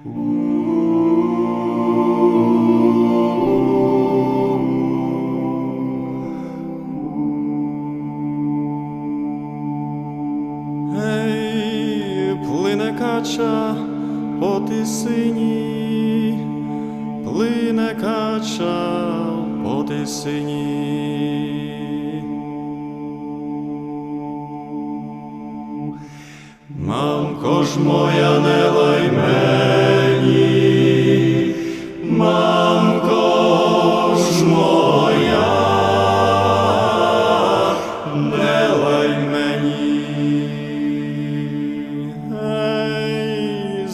Ей, плине по тисині, плине кача по тисині. Мамко ж моя, не лай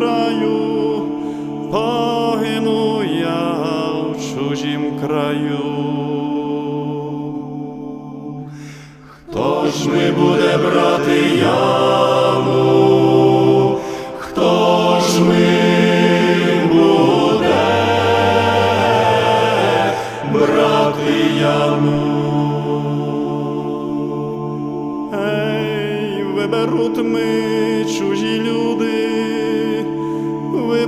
краю, погину я в чужім краю. Хто ж ми буде брати яму? Хто ж ми буде брати яму? Ей, виберуть ми чужі люди,